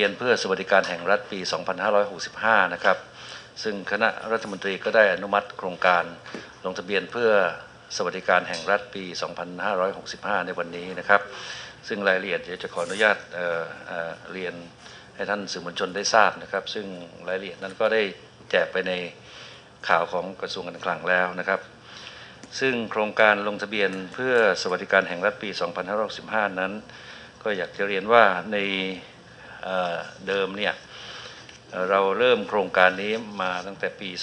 เรียนเพื่อสวัสดิการแห่งรัฐปี 2565 นะครับ ซึ่งคณะรัฐมนตรีก็ได้อนุมัติโครงการลงทะเบียนเพื่อสวัสดิการแห่งรัฐปี 2565 ในวันนี้นะครับ ซึ่งรายละเอียดเดี๋ยวจะขออนุญาตเเเรียนให้ท่านสื่อมวลชนได้ทราบนะครับ ซึ่งรายละเอียดนั้นก็ได้แจกไปในข่าวของกระทรวงการคลังแล้วนะครับ ซึ่งโครงการลงทะเบียนเพื่อสวัสดิการแห่งรัฐปี 2565 นั้น ก็อยากจะเรียนว่าใน เดิมเนี่ยเราเริ่มโครงการนี้มาตั้งแต่ปี 2560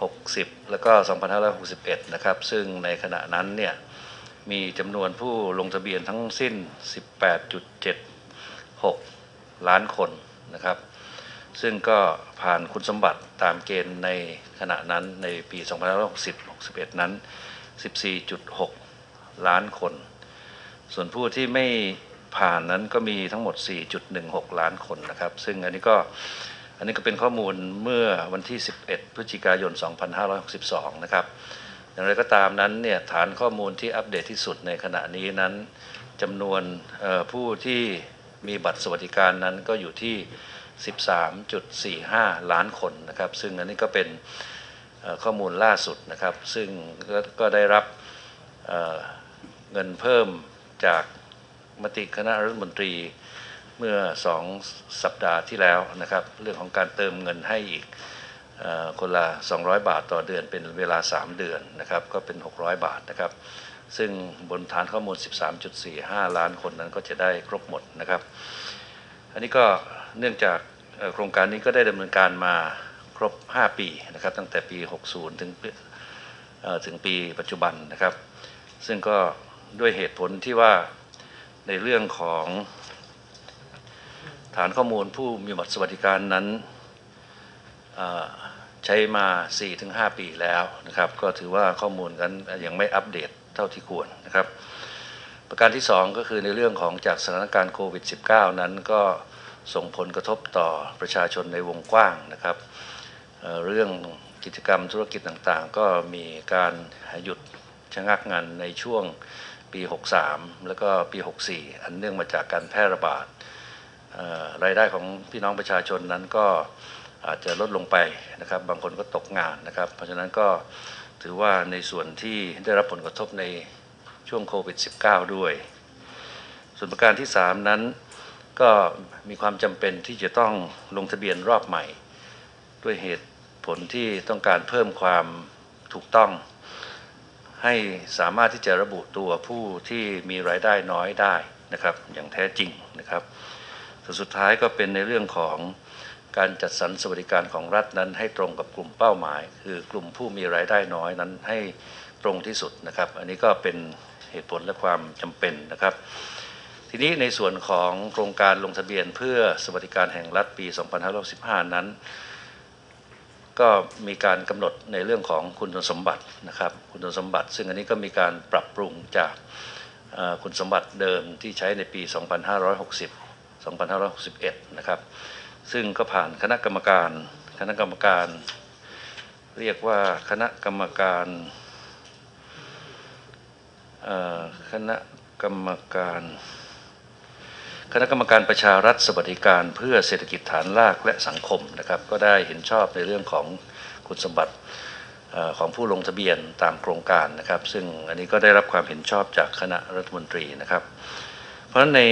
60 แล้วก็ 2561 นะครับ ซึ่งในขณะนั้นเนี่ยมีจำนวนผู้ลงทะเบียนทั้งสิ้น 18.76 ล้านคนนะครับ ซึ่งก็ผ่านคุณสมบัติตามเกณฑ์ในขณะนั้นในปี 2560 61 นั้น 14.6 ล้านคน ส่วนผู้ที่ไม่ ผ่านนั้นก็มีทั้งหมด 4.16 ล้านคนนะครับ ซึ่งอันนี้ก็อันนี้ก็เป็นข้อมูลเมื่อวันที่ 11 พฤศจิกายน 2562 นะครับ อย่างไรก็ตามนั้นเนี่ยฐานข้อมูลที่อัปเดตที่สุดในขณะนี้นั้นจำนวนผู้ที่มีบัตรสวัสดิการนั้นก็อยู่ที่ 13.45 ล้านคนนะครับ ซึ่งอันนี้ก็เป็นข้อมูลล่าสุดนะครับ ซึ่งก็ได้รับเงินเพิ่มจาก มติคณะรัฐมนตรีเมื่อสองสัปดาห์ที่แล้วนะครับ เรื่องของการเติมเงินให้อีกคนละ 200 บาทต่อเดือนเป็นเวลา 3 เดือนนะครับ ก็เป็น 600 บาทนะครับ ซึ่งบนฐานข้อมูล 13.45 ล้านคนนั้นก็จะได้ครบหมดนะครับ อันนี้ก็เนื่องจากโครงการนี้ก็ได้ดำเนินการมาครบ 5 ปีนะครับ ตั้งแต่ปี 60 ถึงถึงปีปัจจุบันนะครับ ซึ่งก็ด้วยเหตุผลที่ว่า ในเรื่องของฐานข้อมูลผู้มีบัตรสวัสดิการนั้นใช้มา 4-5 ปีแล้วนะครับ ก็ถือว่าข้อมูลกันยังไม่อัปเดตเท่าที่ควรนะครับ ประการที่ 2 ก็คือในเรื่องของจากสถานการณ์โควิด -19 นั้นก็ส่งผลกระทบต่อประชาชนในวงกว้างนะครับเเรื่องกิจกรรมธุรกิจต่างๆ ก็มีการหยุดชะงักงานในช่วง ปี 63 แล้วก็ปี 64 อันเนื่องมาจากการแพร่ระบาดรายได้ของพี่น้องประชาชนนั้นก็อาจจะลดลงไปนะครับ บางคนก็ตกงานนะครับ เพราะฉะนั้นก็ถือว่าในส่วนที่ได้รับผลกระทบในช่วงโควิด -19 ด้วย ส่วนประการที่ 3 นั้นก็มีความจำเป็นที่จะต้องลงทะเบียนรอบใหม่ ด้วยเหตุผลที่ต้องการเพิ่มความถูกต้อง ให้สามารถที่จะระบุตัวผู้ที่มีรายได้น้อยได้นะครับอย่างแท้จริงนะครับส่วนสุดท้ายก็เป็นในเรื่องของการจัดสรรสวัสดิการของรัฐนั้นให้ตรงกับกลุ่มเป้าหมาย คือกลุ่มผู้มีรายได้น้อยนั้นให้ตรงที่สุดนะครับ อันนี้ก็เป็นเหตุผลและความจำเป็นนะครับ ทีนี้ในส่วนของโครงการลงทะเบียนเพื่อสวัสดิการแห่งรัฐปี 2515 นั้น ก็มีการกำหนดในเรื่องของคุณสมบัตินะครับ คุณสมบัติ ซึ่งอันนี้ก็มีการปรับปรุงจากคุณสมบัติเดิมที่ใช้ในปี 2560 2561 นะครับ ซึ่งก็ผ่านคณะกรรมการคณะกรรมการ เรียกว่าคณะกรรมการคณะกรรมการ คณะกรรมการประชารัฐสวัสดิการเพื่อเศรษฐกิจฐานรากและสังคมนะครับก็ได้เห็นชอบในเรื่องของคุณสมบัติของผู้ลงทะเบียนตามโครงการนะครับ ซึ่งอันนี้ก็ได้รับความเห็นชอบจากคณะรัฐมนตรีนะครับ เพราะฉะนั้นใน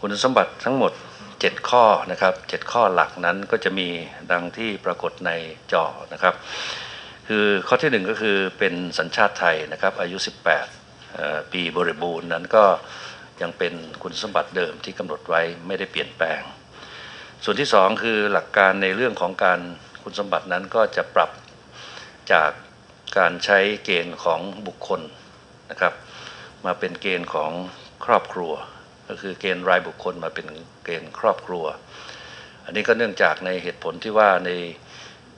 คุณสมบัติทั้งหมด 7 ข้อนะครับ 7 ข้อหลักนั้นก็จะมีดังที่ปรากฏในจอนะครับ คือข้อที่หนึ่งก็คือเป็นสัญชาติไทยนะครับอายุ 18 ปีบริบูรณ์นั้นก็ ยังเป็นคุณสมบัติเดิมที่กำหนดไว้ไม่ได้เปลี่ยนแปลง ส่วนที่สองคือหลักการในเรื่องของการคุณสมบัตินั้นก็จะปรับจากการใช้เกณฑ์ของบุคคลนะครับ มาเป็นเกณฑ์ของครอบครัว ก็คือเกณฑ์รายบุคคลมาเป็นเกณฑ์ครอบครัว อันนี้ก็เนื่องจากในเหตุผลที่ว่าใน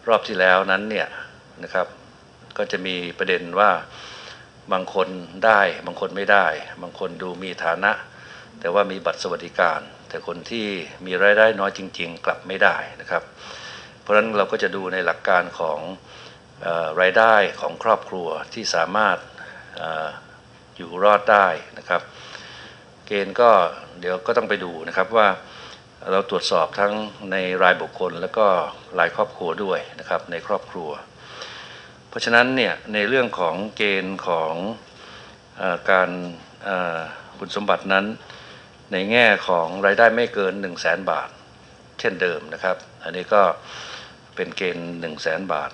รอบที่แล้วนั้นเนี่ยนะครับ ก็จะมีประเด็นว่า บางคนได้บางคนไม่ได้ บางคนดูมีฐานะ แต่ว่ามีบัตรสวัสดิการ แต่คนที่มีรายได้น้อยจริง ๆ กลับไม่ได้นะครับ เพราะฉะนั้นเราก็จะดูในหลักการของออรายได้ของครอบครัวที่สามารถอออยู่รอดได้นะครับ เกณฑ์ก็เดี๋ยวก็ต้องไปดูนะครับว่าเราตรวจสอบทั้งในรายบุคคล แล้วก็รายครอบครัวด้วยนะครับในครอบครัว เพราะฉะนั้นเนี่ยในเรื่องของเกณฑ์ของอการคุณสมบัตินั้น ในแง่ของรายได้ไม่เกิน 1 0 0 0 0แบาท เช่นเดิมนะครับ อันนี้ก็เป็นเกณฑ์ 1 0 0 0 0แบาท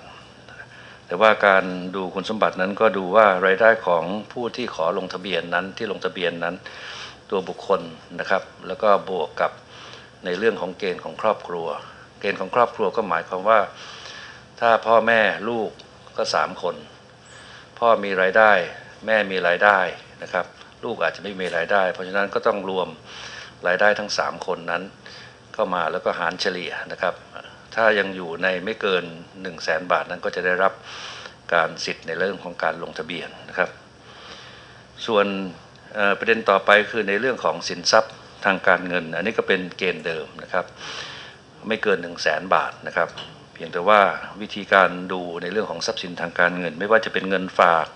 แต่ว่าการดูคุณสมบัตินั้นก็ดูว่ารายได้ของผู้ที่ขอลงทะเบียนนั้นที่ลงทะเบียนนั้นตัวบุคคลนะครับ แล้วก็บวกกับในเรื่องของเกณฑ์ของครอบครัว เกณฑ์ของครอบครัวก็หมายความว่า ถ้าพ่อแม่ลูก ก็สามคน พ่อมีรายได้ แม่มีรายได้นะครับ ลูกอาจจะไม่มีรายได้ เพราะฉะนั้นก็ต้องรวมรายได้ทั้ง 3 คนนั้น เข้ามาแล้วก็หารเฉลี่ยนะครับ ถ้ายังอยู่ในไม่เกิน 1 0 0 0 0แสนบาทนั้นก็จะได้รับการสิทธิ์ในเรื่องของการลงทะเบียนนะครับ ส่วนประเด็นต่อไปคือในเรื่องของสินทรัพย์ทางการเงิน อันนี้ก็เป็นเกณฑ์เดิมนะครับ ไม่เกิน 1 0 0 0 0แสนบาทนะครับ เพียงแต่ว่าวิธีการดูในเรื่องของทรัพย์สินทางการเงิน ไม่ว่าจะเป็นเงินฝาก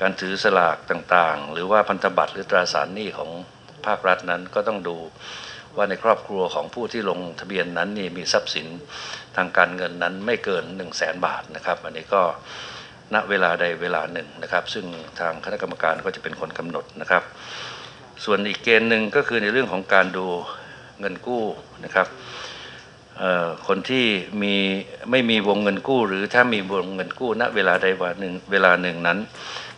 การถือสลากต่างๆ หรือว่าพันธบัตรหรือตราสารหนี้ของภาครัฐนั้นก็ต้องดูว่าในครอบครัวของผู้ที่ลงทะเบียนนั้นนี่มีทรัพย์สินทางการเงินนั้นไม่เกิน 1 0 0 0 0แสนบาทนะครับ อันนี้ก็ณเวลาใดเวลาหนึ่งนะครับ ซึ่งทางคณะกรรมการก็จะเป็นคนกำหนดนะครับ ส่วนอีกเกณฑ์หนึ่งก็คือในเรื่องของการดูเงินกู้นะครับ คนที่มีไม่มีวงเงินกู้ หรือถ้ามีวงเงินกู้ณเวลาใดวันหนึ่งเวลาหนึ่งนั้น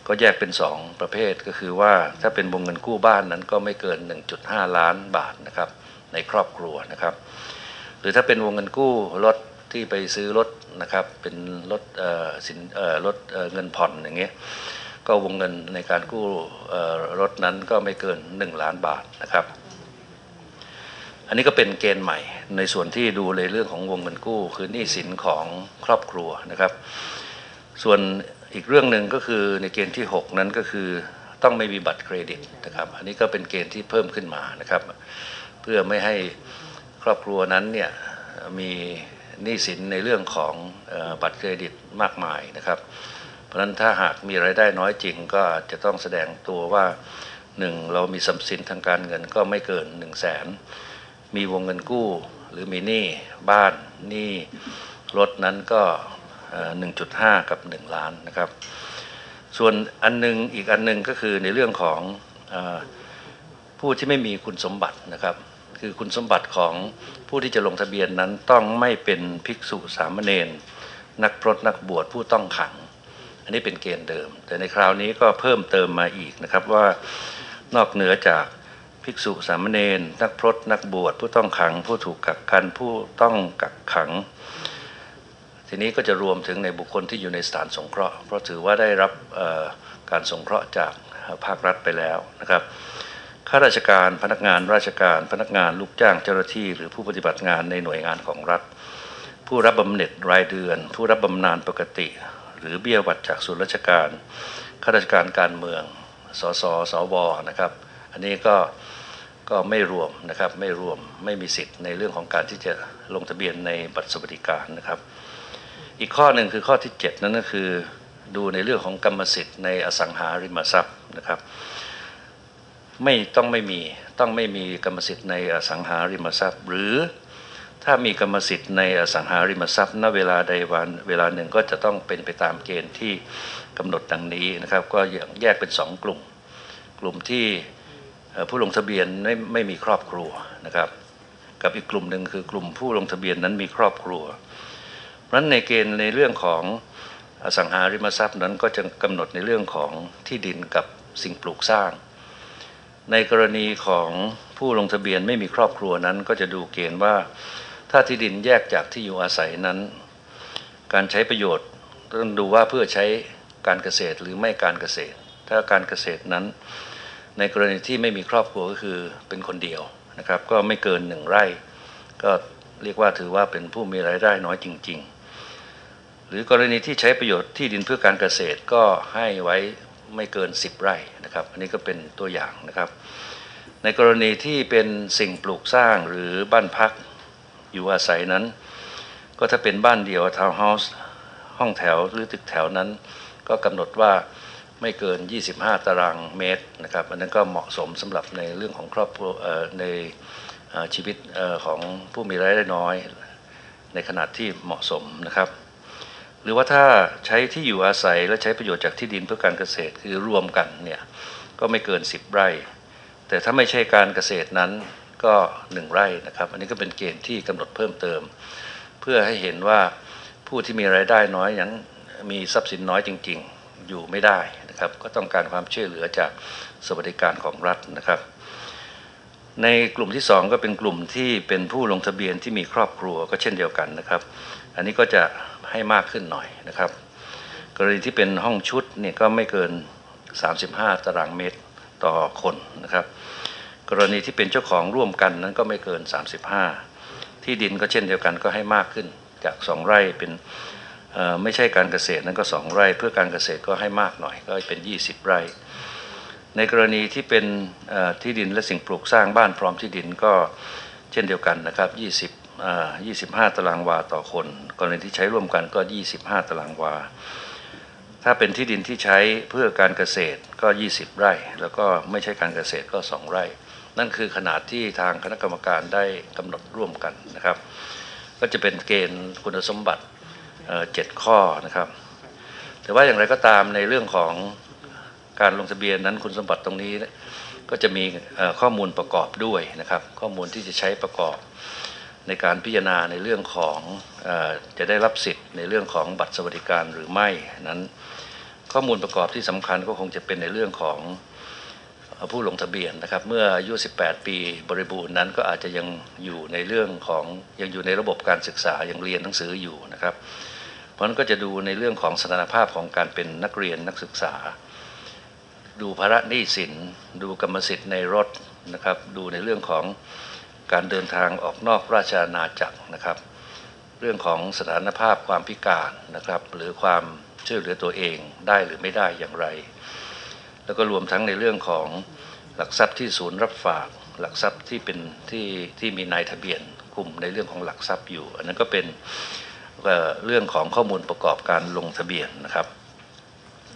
ก็แยกเป็น 2 ประเภทก็คือว่าถ้าเป็นวงเงินกู้บ้านนั้นก็ไม่เกิน 1.5 ล้านบาทนะครับในครอบครัวนะครับ หรือถ้าเป็นวงเงินกู้รถที่ไปซื้อรถนะครับเป็นรถสินรถเงินผ่อนอย่างเงี้ยก็วงเงินในการกู้รถนั้นก็ไม่เกิน 1 ล้านบาทนะครับ อันนี้ก็เป็นเกณฑ์ใหม่ในส่วนที่ดูในเรื่องของวงเงินกู้ คือหนี้สินของครอบครัวนะครับ ส่วนอีกเรื่องหนึ่งก็คือในเกณฑ์ที่ 6 นั้นก็คือต้องไม่มีบัตรเครดิตนะครับ อันนี้ก็เป็นเกณฑ์ที่เพิ่มขึ้นมานะครับ เพื่อไม่ให้ครอบครัวนั้นเนี่ยมีหนี้สินในเรื่องของออบัตรเครดิตมากมายนะครับ เพราะฉะนั้นถ้าหากมีรายได้น้อยจริงก็จะต้องแสดงตัวว่าหนึ่งเรามีทรัพย์สินทางการเงินก็ไม่เกิน1นึ่งแสน มีวงเงินกู้ หรือมีหนี้บ้านหนี้รถนั้นก็ 1.5 กับ 1 ล้านนะครับ ส่วนอันหนึงอีกอันหนึงก็คือในเรื่องของอผู้ที่ไม่มีคุณสมบัตินะครับ คือคุณสมบัติของผู้ที่จะลงทะเบียนนั้นต้องไม่เป็นภิกษุสามเณรนักพรตนักบวชผู้ต้องขัง อันนี้เป็นเกณฑ์เดิม แต่ในคราวนี้ก็เพิ่มเติมมาอีกนะครับว่านอกเหนือจาก ภิกษุสามเณรนักพรตนักบวชผู้ต้องขัง ผู้ถูกกักกันผู้ต้องกักขัง ทีนี้ก็จะรวมถึงในบุคคลที่อยู่ในสถานสงเคราะห์เพราะถือว่าได้รับการสงเคราะห์จากภาครัฐไปแล้วนะครับข้าราชการพนักงานราชการ พนักงานลูกจ้างเจ้าหน้าที่ หรือผู้ปฏิบัติงานในหน่วยงานของรัฐ ผู้รับบำเหน็จรายเดือน ผู้รับบำนาญปกติ หรือเบี้ยหวัดจากส่วนราชการข้าราชการการเมืองสสสวนะครับ อันนี้ก็ ก็ไม่รวมนะครับไม่รวมไม่มีสิทธิ์ในเรื่องของการที่จะลงทะเบียนในบัตรสวัสดิการนะครับ อีกข้อหนึ่งคือข้อที่ 7 นั่นก็คือดูในเรื่องของกรรมสิทธิ์ในอสังหาริมทรัพย์นะครับไม่ต้องไม่มีต้องไม่มีกรรมสิทธิ์ในอสังหาริมทรัพย์ หรือถ้ามีกรรมสิทธิ์ในอสังหาริมทรัพย์ณเวลาใดวันเวลาหนึ่งก็จะต้องเป็นไปตามเกณฑ์ที่กำหนดดังนี้นะครับ ก็แยกเป็นสองกลุ่ม กลุ่มที่ ผู้ลงทะเบียนไม่ไม่มีครอบครัวนะครับ กับอีกกลุ่มหนึ่งคือกลุ่มผู้ลงทะเบียนนั้นมีครอบครัวเพราะนั้นในเกณฑ์ในเรื่องของอสังหาริมทรัพย์นั้นก็จะกำหนดในเรื่องของที่ดินกับสิ่งปลูกสร้าง ในกรณีของผู้ลงทะเบียนไม่มีครอบครัวนั้นก็จะดูเกณฑ์ว่า ถ้าที่ดินแยกจากที่อยู่อาศัยนั้น การใช้ประโยชน์ต้องดูว่าเพื่อใช้การเกษตรหรือไม่การเกษตร ถ้าการเกษตรนั้น ในกรณีที่ไม่มีครอบครัวก็คือเป็นคนเดียวนะครับ ก็ไม่เกินหนึ่งไร่ ก็เรียกว่าถือว่าเป็นผู้มีรายได้น้อยจริง ๆ หรือกรณีที่ใช้ประโยชน์ที่ดินเพื่อการเกษตรก็ให้ไว้ไม่เกิน 10 ไร่นะครับ อันนี้ก็เป็นตัวอย่างนะครับ ในกรณีที่เป็นสิ่งปลูกสร้างหรือบ้านพักอยู่อาศัยนั้น ก็ถ้าเป็นบ้านเดี่ยวทาวน์เฮาส์ห้องแถวหรือตึกแถวนั้น ก็กำหนดว่า ไม่เกิน 25 ตารางเมตรนะครับอันนั้นก็เหมาะสมสำหรับในเรื่องของครอบครัวในชีวิตของผู้มีรายได้น้อย ในขนาดที่เหมาะสมนะครับ หรือว่าถ้าใช้ที่อยู่อาศัยและใช้ประโยชน์จากที่ดินเพื่อการเกษตรคือรวมกันเนี่ยก็ไม่เกิน 10 ไร่ แต่ถ้าไม่ใช่การเกษตรนั้นก็ 1 ไร่นะครับ อันนี้ก็เป็นเกณฑ์ที่กำหนดเพิ่มเติม เพื่อให้เห็นว่าผู้ที่มีรายได้น้อยนั้นมีทรัพย์สินน้อยจริง ๆ อยู่ไม่ได้ นะครับ ก็ต้องการความช่วยเหลือจากสวัสดิการของรัฐนะครับ ในกลุ่มที่ 2 ก็เป็นกลุ่มที่เป็นผู้ลงทะเบียนที่มีครอบครัวก็เช่นเดียวกันนะครับ อันนี้ก็จะให้มากขึ้นหน่อยนะครับ กรณีที่เป็นห้องชุดเนี่ยก็ไม่เกิน 35 ตารางเมตรต่อคนนะครับ กรณีที่เป็นเจ้าของร่วมกันนั้นก็ไม่เกิน 35 ที่ดินก็เช่นเดียวกันก็ให้มากขึ้นจาก 2 ไร่เป็น ไม่ใช่การเกษตรนั้นก็ 2 ไร่ เพื่อการเกษตรก็ให้มากหน่อยก็เป็น 20 ไร่ ในกรณีที่เป็นที่ดินและสิ่งปลูกสร้างบ้านพร้อมที่ดินก็เช่นเดียวกันนะครับ 20อ่า25 ตารางวาต่อคน กรณีที่ใช้ร่วมกันก็ 25 ตารางวา ถ้าเป็นที่ดินที่ใช้เพื่อการเกษตรก็ 20 ไร่ แล้วก็ไม่ใช่การเกษตรก็ 2 ไร่ นั่นคือขนาดที่ทางคณะกรรมการได้กำหนดร่วมกันนะครับ ก็จะเป็นเกณฑ์คุณสมบัติ เจ็ดข้อนะครับ แต่ว่าอย่างไรก็ตามในเรื่องของการลงทะเบียนนั้นคุณสมบัติตรงนี้ก็จะมีข้อมูลประกอบด้วยนะครับ ข้อมูลที่จะใช้ประกอบในการพิจารณาในเรื่องของอจะได้รับสิทธิ์ในเรื่องของบัตรสวัสดิการหรือไม่นั้น ข้อมูลประกอบที่สำคัญก็คงจะเป็นในเรื่องของผู้ลงทะเบียนนะครับ เมื่ออายุ 18 ปีบริบูรณ์นั้นก็อาจจะยังอยู่ในเรื่องของยังอยู่ในระบบการศึกษายังเรียนหนังสืออยู่นะครับ เพราะนั้นก็จะดูในเรื่องของสถานภาพของการเป็นนักเรียนนักศึกษา ดูภาระหนี้สิน ดูกรรมสิทธิ์ในรถนะครับดูในเรื่องของการเดินทางออกนอกราชอาณาจักรนะครับ เรื่องของสถานภาพความพิการนะครับ หรือความช่วยเหลือตัวเองได้หรือไม่ได้อย่างไร แล้วก็รวมทั้งในเรื่องของหลักทรัพย์ที่ศูนย์รับฝาก หลักทรัพย์ที่เป็นที่ที่มีนายทะเบียนคุมในเรื่องของหลักทรัพย์อยู่ อันนั้นก็เป็น เรื่องของข้อมูลประกอบการลงทะเบียนนะครับ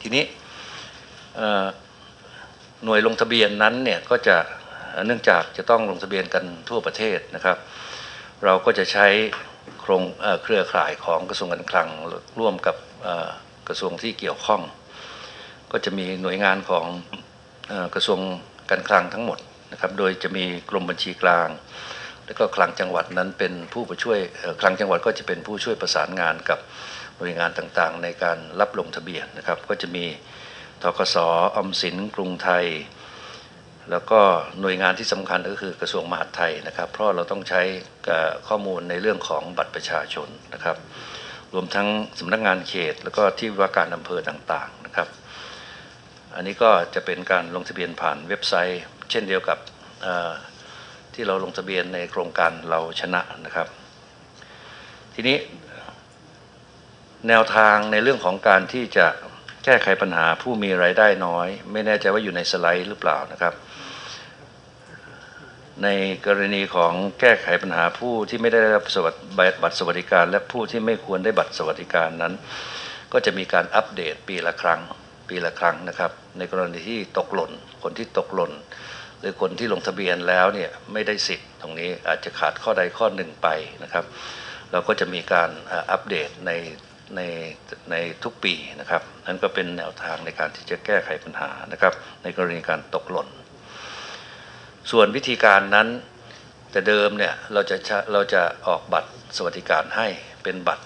ทีนี้หน่วยลงทะเบียนนั้นเนี่ยก็จะเนื่องจากจะต้องลงทะเบียนกันทั่วประเทศนะครับ เราก็จะใช้โครงเครือข่ายของกระทรวงการคลังร่วมกับกระทรวงที่เกี่ยวข้อง ก็จะมีหน่วยงานของกระทรวงการคลังทั้งหมดนะครับ โดยจะมีกรมบัญชีกลาง แล้วก็คลังจังหวัดนั้นเป็นผู้ไปช่วยคลังจังหวัดก็จะเป็นผู้ช่วยประสานงานกับหน่วยงานต่างๆ ในการรับลงทะเบียนนะครับ ก็จะมีทกสออมสินกรุงไทย แล้วก็หน่วยงานที่สำคัญก็คือกระทรวงมหาดไทยนะครับ เพราะเราต้องใช้ข้อมูลในเรื่องของบัตรประชาชนนะครับ รวมทั้งสำนักงานเขต แล้วก็ที่ว่าการอำเภอต่างๆนะครับ อันนี้ก็จะเป็นการลงทะเบียนผ่านเว็บไซต์ เช่นเดียวกับ ที่เราลงทะเบียนในโครงการเราชนะนะครับ ทีนี้แนวทางในเรื่องของการที่จะแก้ไขปัญหาผู้มีรายได้น้อย ไม่แน่ใจว่าอยู่ในสไลด์หรือเปล่านะครับ ในกรณีของแก้ไขปัญหาผู้ที่ไม่ได้รับสวัสดิบัตรสวัสดิการ และผู้ที่ไม่ควรได้บัตรสวัสดิการนั้น ก็จะมีการอัปเดตปีละครั้งปีละครั้งนะครับ ในกรณีที่ตกหล่นคนที่ตกหล่น หรือคนที่ลงทะเบียนแล้วเนี่ยไม่ได้สิทธิ์ตรงนี้อาจจะขาดข้อใดข้อหนึ่งไปนะครับ เราก็จะมีการอัปเดตในในในทุกปีนะครับนั่นก็เป็นแนวทางในการที่จะแก้ไขปัญหานะครับ ในกรณีการตกหล่น ส่วนวิธีการนั้นแต่เดิมเนี่ยเราจะเราจะออกบัตรสวัสดิการให้เป็นบัตร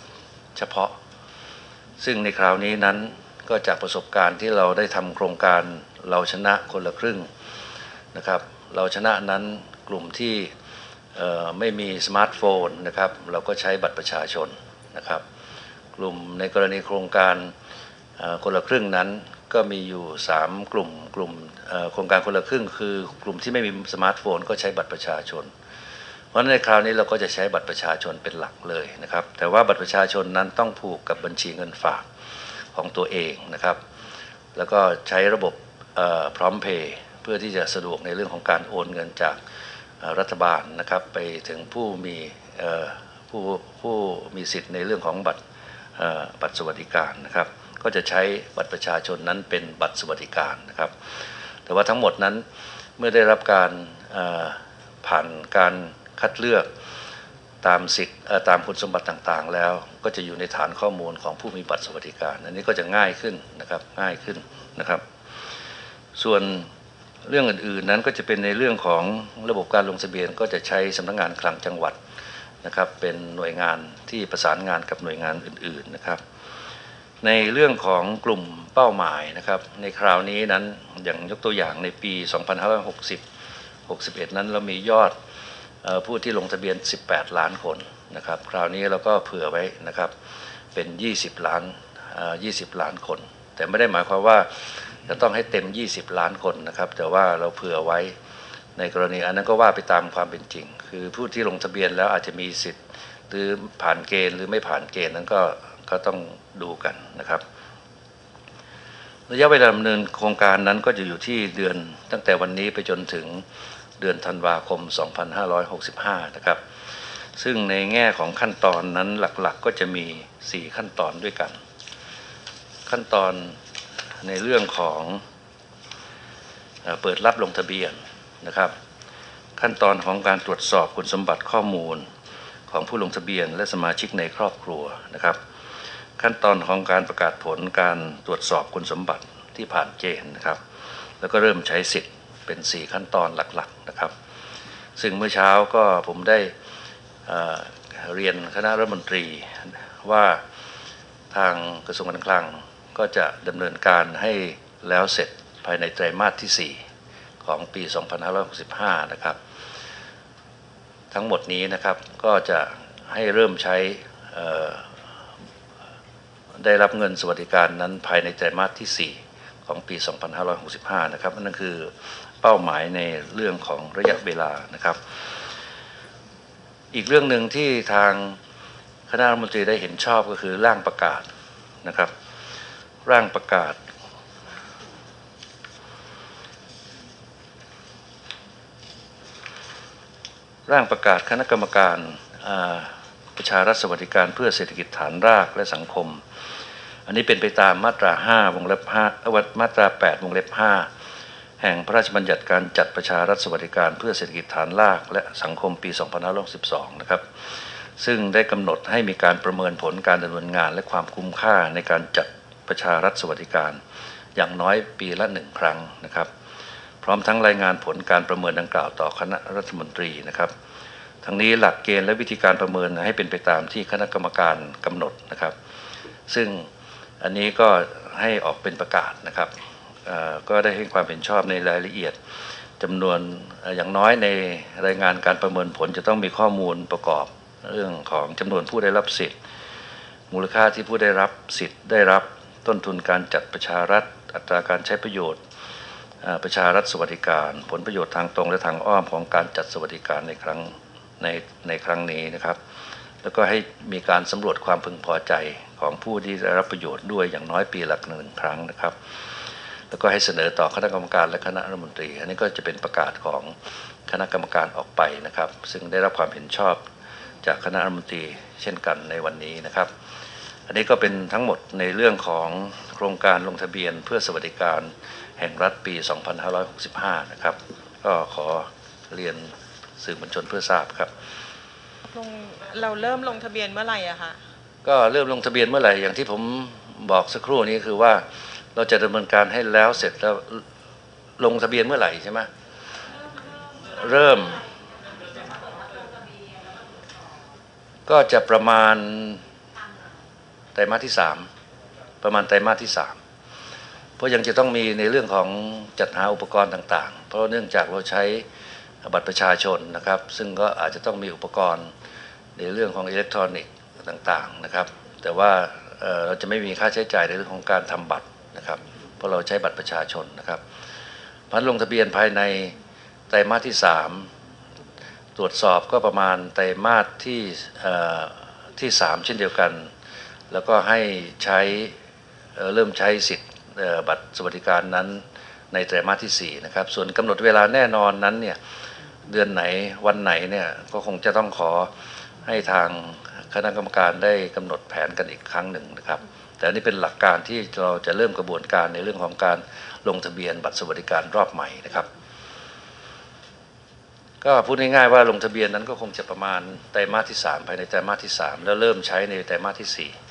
เฉพาะ ซึ่งในคราวนี้นั้นก็จากประสบการณ์ที่เราได้ทำโครงการเราชนะคนละครึ่ง นะครับเราชนะนั้นกลุ่มที่ไม่มีสมาร์ทโฟนนะครับเราก็ใช้บัตรประชาชนนะครับ กลุ่มในกรณีโครงการคนละครึ่งนั้นก็มีอยู่ 3 กลุ่มกลุ่มโครงการคนละครึ่ง คือกลุ่มที่ไม่มีสมาร์ทโฟน ก็ใช้บัตรประชาชน เพราะในคราวนี้เราก็จะใช้บัตรประชาชนเป็นหลักเลยนะครับ แต่ว่าบัตรประชาชนนั้นต้องผูกกับบัญชีเงินฝากของตัวเองนะครับ แล้วก็ใช้ระบบพร้อมเพย์ เพื่อที่จะสะดวกในเรื่องของการโอนเงินจากรัฐบาลนะครับ ไปถึงผู้มีผู้ผู้มีสิทธิ์ในเรื่องของบัตรบัตรสวัสดิการนะครับ ก็จะใช้บัตรประชาชนนั้นเป็นบัตรสวัสดิการนะครับ แต่ว่าทั้งหมดนั้นเมื่อได้รับการผ่านการคัดเลือกตามสิทธิ์ตามคุณสมบัติต่างๆ แล้วก็จะอยู่ในฐานข้อมูลของผู้มีบัตรสวัสดิการ อันนี้ก็จะง่ายขึ้นนะครับง่ายขึ้นนะครับ ส่วน เรื่องอื่นๆนั้นก็จะเป็นในเรื่องของระบบการลงทะเบียนก็จะใช้สำนักงานคลังจังหวัดนะครับเป็นหน่วยงานที่ประสานงานกับหน่วยงานอื่นๆนะครับ ในเรื่องของกลุ่มเป้าหมายนะครับ ในคราวนี้นั้นอย่างยกตัวอย่างในปี 2560 61 นั้นเรามียอดผู้ที่ลงทะเบียน 18 ล้านคนนะครับ คราวนี้เราก็เผื่อไว้นะครับเป็น 20 ล้าน 20 ล้านคน แต่ไม่ได้หมายความว่า จะต้องให้เต็ม 20 ล้านคนนะครับ แต่ว่าเราเผื่อไว้ในกรณีอันนั้นก็ว่าไปตามความเป็นจริง คือผู้ที่ลงทะเบียนแล้วอาจจะมีสิทธิ์ หรือผ่านเกณฑ์หรือไม่ผ่านเกณฑ์นั้นก็ก็ต้องดูกันนะครับ ระยะเวลาดำเนินโครงการนั้นก็จะอยู่ที่เดือนตั้งแต่วันนี้ไปจนถึงเดือนธันวาคม 2565 นะครับ ซึ่งในแง่ของขั้นตอนนั้นหลักๆก็จะมี 4 ขั้นตอนด้วยกัน ขั้นตอน ในเรื่องของเอเปิดรับลงทะเบียนนะครับ ขั้นตอนของการตรวจสอบคุณสมบัติข้อมูลของผู้ลงทะเบียน และสมาชิกในครอบครัวนะครับ ขั้นตอนของการประกาศผลการตรวจสอบคุณสมบัติที่ผ่านเกณฑ์นะครับ แล้วก็เริ่มใช้สิทธิ์เป็น 4 ขั้นตอนหลักๆนะครับ ซึ่งเมื่อเช้าก็ผมได้เเรียนคณะรัฐมนตรีว่าทางกระทรวงการคลัง ก็จะดำเนินการให้แล้วเสร็จภายในไตรมาสที่ 4 ของปี 2565 นะครับ ทั้งหมดนี้นะครับก็จะให้เริ่มใช้ได้รับเงินสวัสดิการนั้นภายในไตรมาสที่ 4 ของปี 2565 นะครับนั่นคือเป้าหมายในเรื่องของระยะเวลานะครับ อีกเรื่องหนึ่งที่ทางคณะรัฐมนตรีได้เห็นชอบก็คือร่างประกาศนะครับ ร่างประกาศ ร่างประกาศคณะกรรมการประชารัฐสวัสดิการเพื่อเศรษฐกิจฐานรากและสังคม อันนี้เป็นไปตามมาตรา 5 วงเล็บ5เอ่อมาตรา 8 วงเล็บ 5 แห่งพระราชบัญญัติการจัดประชารัฐสวัสดิการเพื่อเศรษฐกิจฐานรากและสังคมปี 2562 นะครับ ซึ่งได้กำหนดให้มีการประเมินผลการดำเนินงานและความคุ้มค่าในการจัด ประชารัฐสวัสดิการ อย่างน้อยปีละหนึ่งครั้งนะครับ พร้อมทั้งรายงานผลการประเมินดังกล่าวต่อคณะรัฐมนตรีนะครับ ทั้งนี้หลักเกณฑ์และวิธีการประเมินให้เป็นไปตามที่คณะกรรมการกำหนดนะครับ ซึ่งอันนี้ก็ให้ออกเป็นประกาศนะครับก็ได้ให้ความเห็นชอบในรายละเอียดจำนวนเอ่ออย่างน้อยในรายงานการประเมินผลจะต้องมีข้อมูลประกอบเรื่องของจำนวนผู้ได้รับสิทธิ์ มูลค่าที่ผู้ได้รับสิทธิ์ได้รับ ต้นทุนการจัดประชารัฐ อัตราการใช้ประโยชน์ ประชารัฐสวัสดิการ ผลประโยชน์ทางตรงและทางอ้อมของการจัดสวัสดิการในครั้งในในครั้งนี้นะครับ แล้วก็ให้มีการสำรวจความพึงพอใจของผู้ที่ได้รับประโยชน์ด้วยอย่างน้อยปีละหนึ่งครั้งนะครับ แล้วก็ให้เสนอต่อคณะกรรมการและคณะรัฐมนตรี อันนี้ก็จะเป็นประกาศของคณะกรรมการออกไปนะครับ ซึ่งได้รับความเห็นชอบจากคณะรัฐมนตรีเช่นกันในวันนี้นะครับ อันนี้ก็เป็นทั้งหมดในเรื่องของโครงการลงทะเบียนเพื่อสวัสดิการแห่งรัฐปี 2565 นะครับ ก็ขอเรียนสื่อมวลชนเพื่อทราบครับลงเราเริ่มลงทะเบียนเมื่อไหร่อะคะ ก็เริ่มลงทะเบียนเมื่อไหร่ อย่างที่ผมบอกสักครู่นี้คือว่าเราจะดำเนินการให้แล้วเสร็จแล้วลงทะเบียนเมื่อไหร่ใช่ไหมเริ่ม ก็จะประมาณ ไตรมาสที่สามประมาณไตรมาสที่สามเพราะยังจะต้องมีในเรื่องของจัดหาอุปกรณ์ต่าง ๆ เพราะเนื่องจากเราใช้บัตรประชาชนนะครับ ซึ่งก็อาจจะต้องมีอุปกรณ์ในเรื่องของอิเล็กทรอนิกส์ต่างๆนะครับ แต่ว่าเราจะไม่มีค่าใช้จ่ายในเรื่องของการทำบัตรนะครับ เพราะเราใช้บัตรประชาชนนะครับพันลงทะเบียนภายในไตรมาสที่ 3 ตรวจสอบก็ประมาณไตรมาสที่เอ่อที่ 3 เช่นเดียวกัน แล้วก็ให้ใช้เเริ่มใช้สิทธิ์บัตรสวัสดิการนั้นในไตรมาสที่4นะครับ ส่วนกำหนดเวลาแน่นอนนั้นเนี่ยเดือนไหนวันไหนเนี่ยก็คงจะต้องขอให้ทางคณะกรรมการได้กำหนดแผนกันอีกครั้งหนึ่งนะครับ แต่นนี้เป็นหลักการที่เราจะเริ่มกระบวนการในเรื่องของการลงทะเบียนบัตรสวัสดิการรอบใหม่นะครับ ก็พูดง่ายๆว่าลงทะเบียนนั้นก็คงจะประมาณไตรมาสที่ 3 ภายในไตรมาสที่ 3 แล้วเริ่มใช้ในไตรมาสที่ 4